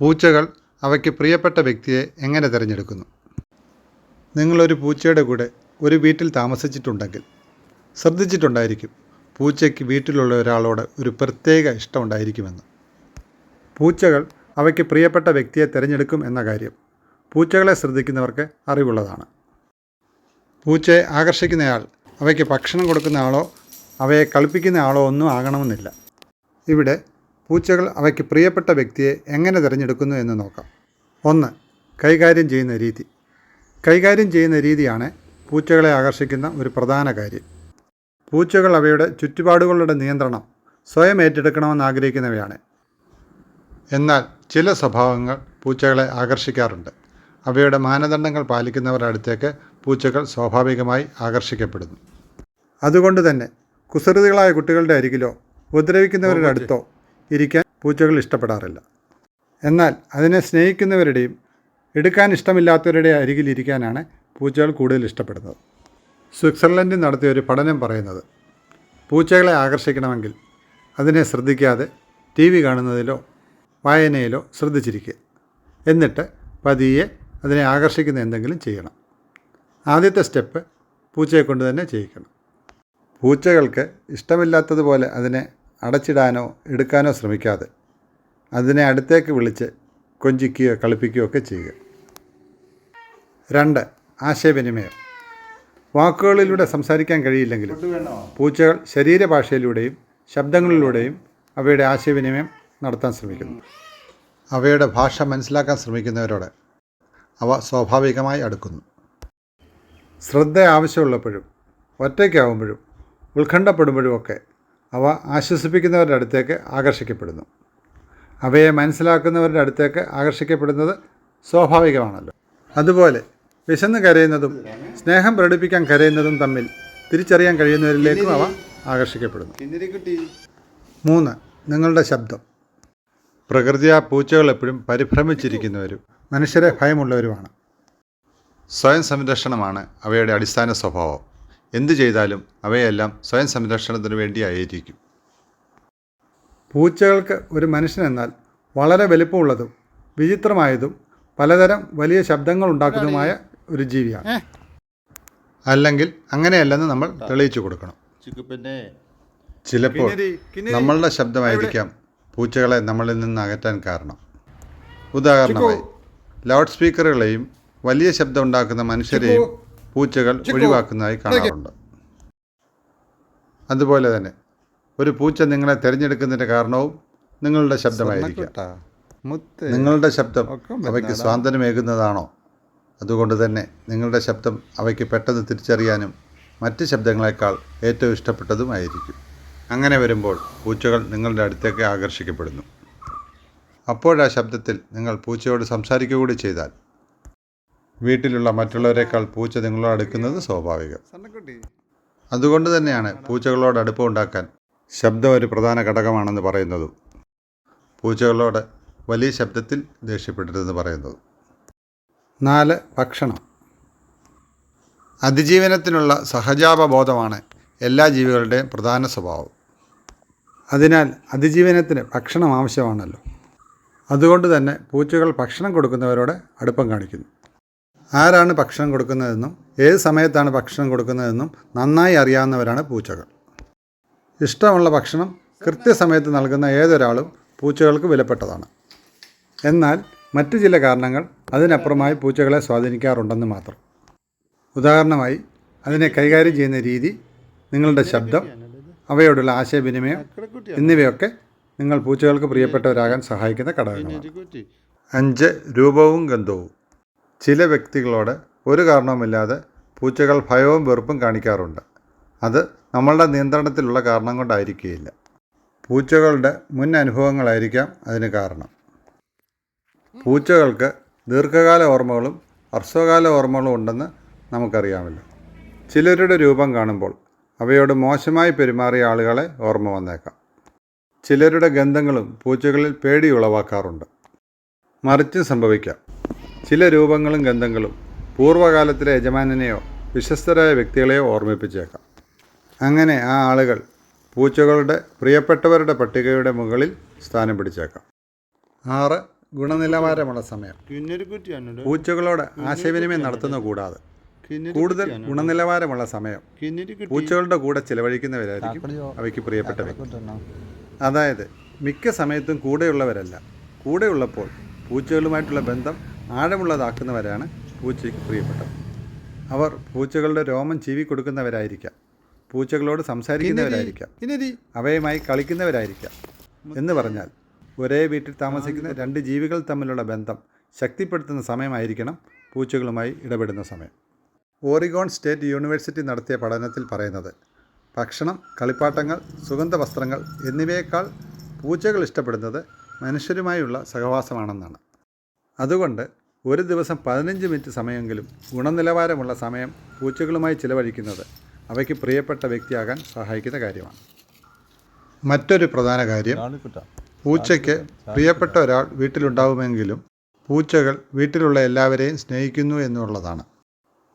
പൂച്ചകൾ അവയ്ക്ക് പ്രിയപ്പെട്ട വ്യക്തിയെ എങ്ങനെ തിരഞ്ഞെടുക്കുന്നു? നിങ്ങളൊരു പൂച്ചയുടെ കൂടെ ഒരു വീട്ടിൽ താമസിച്ചിട്ടുണ്ടെങ്കിൽ ശ്രദ്ധിച്ചിട്ടുണ്ടായിരിക്കും പൂച്ചയ്ക്ക് വീട്ടിലുള്ള ഒരാളോട് ഒരു പ്രത്യേക ഇഷ്ടമുണ്ടായിരിക്കുമെന്ന് പൂച്ചകൾ അവയ്ക്ക് പ്രിയപ്പെട്ട വ്യക്തിയെ തിരഞ്ഞെടുക്കും എന്ന കാര്യം പൂച്ചകളെ ശ്രദ്ധിക്കുന്നവർക്ക് അറിവുള്ളതാണ്. പൂച്ചയെ ആകർഷിക്കുന്നയാൾ അവയ്ക്ക് ഭക്ഷണം കൊടുക്കുന്ന ആളോ അവയെ കളിപ്പിക്കുന്ന ആളോ ഒന്നും ആകണമെന്നില്ല. ഇവിടെ പൂച്ചകൾ അവയ്ക്ക് പ്രിയപ്പെട്ട വ്യക്തിയെ എങ്ങനെ തിരഞ്ഞെടുക്കുന്നു എന്ന് നോക്കാം. ഒന്ന് കൈകാര്യം ചെയ്യുന്ന രീതി. കൈകാര്യം ചെയ്യുന്ന രീതിയാണ് പൂച്ചകളെ ആകർഷിക്കുന്ന ഒരു പ്രധാന കാര്യം. പൂച്ചകൾ അവയുടെ ചുറ്റുപാടുകളുടെ നിയന്ത്രണം സ്വയം ഏറ്റെടുക്കണമെന്ന് ആഗ്രഹിക്കുന്നവയാണ്. എന്നാൽ ചില സ്വഭാവങ്ങൾ പൂച്ചകളെ ആകർഷിക്കാറുണ്ട്. അവയുടെ മാനദണ്ഡങ്ങൾ പാലിക്കുന്നവരുടെ അടുത്തേക്ക് പൂച്ചകൾ സ്വാഭാവികമായി ആകർഷിക്കപ്പെടുന്നു. അതുകൊണ്ട് തന്നെ കുസൃതികളായ കുട്ടികളുടെ അരികിലോ ഉപദ്രവിക്കുന്നവരുടെ അടുത്തോ ഇരിക്കാൻ പൂച്ചകൾ ഇഷ്ടപ്പെടാറില്ല. എന്നാൽ അതിനെ സ്നേഹിക്കുന്നവരുടെയും എടുക്കാൻ ഇഷ്ടമില്ലാത്തവരുടെ അരികിലിരിക്കാനാണ് പൂച്ചകൾ കൂടുതൽ ഇഷ്ടപ്പെടുന്നത്. സ്വിറ്റ്സർലൻഡിൽ നടത്തിയ ഒരു പഠനം പറയുന്നത് പൂച്ചകളെ ആകർഷിക്കണമെങ്കിൽ അതിനെ ശ്രദ്ധിക്കാതെ ടി വി കാണുന്നതിലോ വായനയിലോ ശ്രദ്ധിച്ചിരിക്കുക. എന്നിട്ട് പതിയെ അതിനെ ആകർഷിക്കുന്ന എന്തെങ്കിലും ചെയ്യണം. ആദ്യത്തെ സ്റ്റെപ്പ് പൂച്ചയെ കൊണ്ട് തന്നെ ചെയ്യിക്കണം. പൂച്ചകൾക്ക് ഇഷ്ടമില്ലാത്തതുപോലെ അതിനെ അടച്ചിടാനോ എടുക്കാനോ ശ്രമിക്കാതെ അതിനെ അടുത്തേക്ക് വിളിച്ച് കൊഞ്ചിക്കുകയോ കളിപ്പിക്കുകയോ ഒക്കെ ചെയ്യുക. രണ്ട് ആശയവിനിമയം. വാക്കുകളിലൂടെ സംസാരിക്കാൻ കഴിയില്ലെങ്കിലും പൂച്ചകൾ ശരീരഭാഷയിലൂടെയും ശബ്ദങ്ങളിലൂടെയും അവയുടെ ആശയവിനിമയം നടത്താൻ ശ്രമിക്കുന്നു. അവയുടെ ഭാഷ മനസ്സിലാക്കാൻ ശ്രമിക്കുന്നവരോട് അവ സ്വാഭാവികമായി അടുക്കുന്നു. ശ്രദ്ധ ആവശ്യമുള്ളപ്പോഴും ഒറ്റയ്ക്കാവുമ്പോഴും ഉത്കണ്ഠപ്പെടുമ്പോഴുമൊക്കെ അവ ആശ്വസിപ്പിക്കുന്നവരുടെ അടുത്തേക്ക് ആകർഷിക്കപ്പെടുന്നു. അവയെ മനസ്സിലാക്കുന്നവരുടെ അടുത്തേക്ക് ആകർഷിക്കപ്പെടുന്നത് സ്വാഭാവികമാണല്ലോ. അതുപോലെ വിശന്ന് കരയുന്നതും സ്നേഹം പ്രകടിപ്പിക്കാൻ കരയുന്നതും തമ്മിൽ തിരിച്ചറിയാൻ കഴിയുന്നവരിലേക്കും അവ ആകർഷിക്കപ്പെടുന്നു. മൂന്ന് നിങ്ങളുടെ ശബ്ദം. പ്രകൃതിയാ പൂച്ചകൾ എപ്പോഴും പരിഭ്രമിച്ചിരിക്കുന്നവരും മനുഷ്യരെ ഭയമുള്ളവരുമാണ്. സ്വയം സംരക്ഷണമാണ് അവയുടെ അടിസ്ഥാന സ്വഭാവം. എന്തു ചെയ്താലും അവയെല്ലാം സ്വയം സംരക്ഷണത്തിന് വേണ്ടിയായിരിക്കും പൂച്ചകൾക്ക് ഒരു മനുഷ്യനെന്നാൽ വളരെ വലിപ്പമുള്ളതും വിചിത്രമായതും പലതരം വലിയ ശബ്ദങ്ങൾ ഉണ്ടാക്കുന്നതുമായ ഒരു ജീവിയാണ്. അല്ലെങ്കിൽ അങ്ങനെയല്ലെന്ന് നമ്മൾ തെളിയിച്ചു കൊടുക്കണം. ചിലപ്പോൾ നമ്മളുടെ ശബ്ദമായിരിക്കാം പൂച്ചകളെ നമ്മളിൽ നിന്ന് അകറ്റാൻ കാരണം. ഉദാഹരണമായി ലൗഡ് സ്പീക്കറുകളെയും വലിയ ശബ്ദം ഉണ്ടാക്കുന്ന മനുഷ്യരെയും പൂച്ചകൾ ഒഴിവാക്കുന്നതായി കാണാറുണ്ട്. അതുപോലെ തന്നെ ഒരു പൂച്ച നിങ്ങളെ തിരഞ്ഞെടുക്കുന്നതിന്റെ കാരണവും നിങ്ങളുടെ ശബ്ദമായിരിക്കാം. നിങ്ങളുടെ ശബ്ദം അവയ്ക്ക് സ്വാതന്ത്ര്യമേകുന്നതാണോ? അതുകൊണ്ട് തന്നെ നിങ്ങളുടെ ശബ്ദം അവയ്ക്ക് പെട്ടെന്ന് തിരിച്ചറിയാനും മറ്റ് ശബ്ദങ്ങളെക്കാൾ ഏറ്റവും ഇഷ്ടപ്പെട്ടതുമായിരിക്കും അങ്ങനെ വരുമ്പോൾ പൂച്ചകൾ നിങ്ങളുടെ അടുത്തേക്ക് ആകർഷിക്കപ്പെടുന്നു. അപ്പോഴാ ശബ്ദത്തിൽ നിങ്ങൾ പൂച്ചയോട് സംസാരിക്കുക കൂടി ചെയ്താൽ വീട്ടിലുള്ള മറ്റുള്ളവരെക്കാൾ പൂച്ച നിങ്ങളോട് അടുക്കുന്നത് സ്വാഭാവികം. അതുകൊണ്ട് തന്നെയാണ് പൂച്ചകളോട് അടുപ്പമുണ്ടാക്കാൻ ശബ്ദം ഒരു പ്രധാന ഘടകമാണെന്ന് പറയുന്നതും. പൂച്ചകളോട് വലിയ ശബ്ദത്തിൽ ദേഷ്യപ്പെടരുതെന്ന് പറയുന്നതും. നാല് ഭക്ഷണം. അതിജീവനത്തിനുള്ള സഹജാപബോധമാണ് എല്ലാ ജീവികളുടെയും പ്രധാന സ്വഭാവം. അതിനാൽ അതിജീവനത്തിന് ഭക്ഷണം ആവശ്യമാണല്ലോ. അതുകൊണ്ട് തന്നെ പൂച്ചകൾ ഭക്ഷണം കൊടുക്കുന്നവരോട് അടുപ്പം കാണിക്കുന്നു. ആരാണ് ഭക്ഷണം കൊടുക്കുന്നതെന്നും ഏത് സമയത്താണ് ഭക്ഷണം കൊടുക്കുന്നതെന്നും നന്നായി അറിയാവുന്നവരാണ് പൂച്ചകൾ. ഇഷ്ടമുള്ള ഭക്ഷണം കൃത്യസമയത്ത് നൽകുന്ന ഏതൊരാളും പൂച്ചകൾക്ക് വിലപ്പെട്ടതാണ്. എന്നാൽ മറ്റു ചില കാരണങ്ങൾ അതിനപ്പുറമായി പൂച്ചകളെ സ്വാധീനിക്കാറുണ്ടെന്ന് മാത്രം. ഉദാഹരണമായി അതിനെ കൈകാര്യം ചെയ്യുന്ന രീതി നിങ്ങളുടെ ശബ്ദം അവയോടുള്ള ആശയവിനിമയം എന്നിവയൊക്കെ നിങ്ങൾ പൂച്ചകൾക്ക് പ്രിയപ്പെട്ടവരാകാൻ സഹായിക്കുന്ന ഘടകങ്ങളാണ്. അഞ്ച് രൂപവും ഗന്ധവും. ചില വ്യക്തികളോട് ഒരു കാരണവുമില്ലാതെ പൂച്ചകൾ ഭയവും വെറുപ്പും കാണിക്കാറുണ്ട്. അത് നമ്മളുടെ നിയന്ത്രണത്തിലുള്ള കാരണം കൊണ്ടായിരിക്കുകയില്ല. പൂച്ചകളുടെ മുൻ അനുഭവങ്ങളായിരിക്കാം അതിന് കാരണം. പൂച്ചകൾക്ക് ദീർഘകാല ഓർമ്മകളും ഹ്രസ്വകാല ഓർമ്മകളും ഉണ്ടെന്ന് നമുക്കറിയാമല്ലോ. ചിലരുടെ രൂപം കാണുമ്പോൾ അവയോട് മോശമായി പെരുമാറിയ ആളുകളെ ഓർമ്മ വന്നേക്കാം. ചിലരുടെ ഗന്ധങ്ങളും പൂച്ചകളിൽ പേടി ഉളവാക്കാറുണ്ട്. മറിച്ചും സംഭവിക്കാം. ചില രൂപങ്ങളും ഗന്ധങ്ങളും പൂർവകാലത്തിലെ യജമാനനെയോ വിശ്വസ്തരായ വ്യക്തികളെയോ ഓർമ്മിപ്പിച്ചേക്കാം. അങ്ങനെ ആ ആളുകൾ പൂച്ചകളുടെ പ്രിയപ്പെട്ടവരുടെ പട്ടികയുടെ മുകളിൽ സ്ഥാനം പിടിച്ചേക്കാം. ആറ് ഗുണനിലവാരമുള്ള സമയം. പൂച്ചകളോട് ആശയവിനിമയം നടത്തുന്ന കൂടാതെ കൂടുതൽ ഗുണനിലവാരമുള്ള സമയം പൂച്ചകളുടെ കൂടെ ചിലവഴിക്കുന്നവരായിരിക്കും അവയ്ക്ക് പ്രിയപ്പെട്ട വ്യക്തി അതായത് മിക്ക സമയത്തും കൂടെയുള്ളവരല്ല. കൂടെയുള്ളപ്പോൾ പൂച്ചകളുമായിട്ടുള്ള ബന്ധം ആഴമുള്ളതാക്കുന്നവരാണ് പൂച്ചയ്ക്ക് പ്രിയപ്പെട്ടത് അവർ പൂച്ചകളുടെ രോമം ചീവി കൊടുക്കുന്നവരായിരിക്കാം. പൂച്ചകളോട് സംസാരിക്കുന്നവരായിരിക്കാം. അവയുമായി കളിക്കുന്നവരായിരിക്കാം. എന്ന് പറഞ്ഞാൽ ഒരേ വീട്ടിൽ താമസിക്കുന്ന രണ്ട് ജീവികൾ തമ്മിലുള്ള ബന്ധം ശക്തിപ്പെടുത്തുന്ന സമയമായിരിക്കണം പൂച്ചകളുമായി ഇടപെടുന്ന സമയം. ഓറിഗോൺ സ്റ്റേറ്റ് യൂണിവേഴ്സിറ്റി നടത്തിയ പഠനത്തിൽ പറയുന്നത് ഭക്ഷണം കളിപ്പാട്ടങ്ങൾ സുഗന്ധ വസ്ത്രങ്ങൾ എന്നിവയേക്കാൾ പൂച്ചകൾ ഇഷ്ടപ്പെടുന്നത് മനുഷ്യരുമായുള്ള സഹവാസമാണെന്നാണ്. അതുകൊണ്ട് ഒരു ദിവസം പതിനഞ്ച് മിനിറ്റ് സമയമെങ്കിലും ഗുണനിലവാരമുള്ള സമയം പൂച്ചകളുമായി ചിലവഴിക്കുന്നത് അവയ്ക്ക് പ്രിയപ്പെട്ട വ്യക്തിയാകാൻ സഹായിക്കുന്ന കാര്യമാണ്. മറ്റൊരു പ്രധാന കാര്യം പൂച്ചയ്ക്ക് പ്രിയപ്പെട്ട ഒരാൾ വീട്ടിലുണ്ടാവുമെങ്കിലും പൂച്ചകൾ വീട്ടിലുള്ള എല്ലാവരെയും സ്നേഹിക്കുന്നു എന്നുള്ളതാണ്.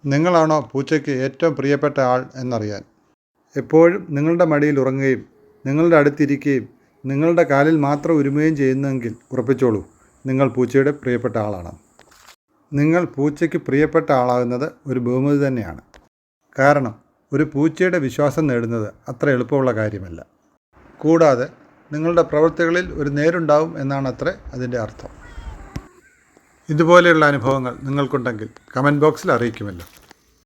നിങ്ങളാണോ പൂച്ചയ്ക്ക് ഏറ്റവും പ്രിയപ്പെട്ട ആൾ എന്നറിയാൻ? എപ്പോഴും നിങ്ങളുടെ മടിയിൽ ഉറങ്ങുകയും നിങ്ങളുടെ അടുത്തിരിക്കുകയും നിങ്ങളുടെ കാലിൽ മാത്രം ഉരുമുകയും ചെയ്യുന്നെങ്കിൽ ഉറപ്പിച്ചോളൂ നിങ്ങൾ പൂച്ചയുടെ പ്രിയപ്പെട്ട ആളാണ്. നിങ്ങൾ പൂച്ചയ്ക്ക് പ്രിയപ്പെട്ട ആളാകുന്നത് ഒരു ബഹുമതി തന്നെയാണ്. കാരണം ഒരു പൂച്ചയുടെ വിശ്വാസം നേടുന്നത് അത്ര എളുപ്പമുള്ള കാര്യമല്ല. കൂടാതെ നിങ്ങളുടെ പ്രവൃത്തികളിൽ ഒരു നേരുണ്ടാവും എന്നാണ് അത്ര അതിന്റെ അർത്ഥം. ഇതുപോലെയുള്ള അനുഭവങ്ങൾ നിങ്ങൾക്കുണ്ടെങ്കിൽ കമന്റ് ബോക്സിൽ അറിയിക്കുമല്ലോ.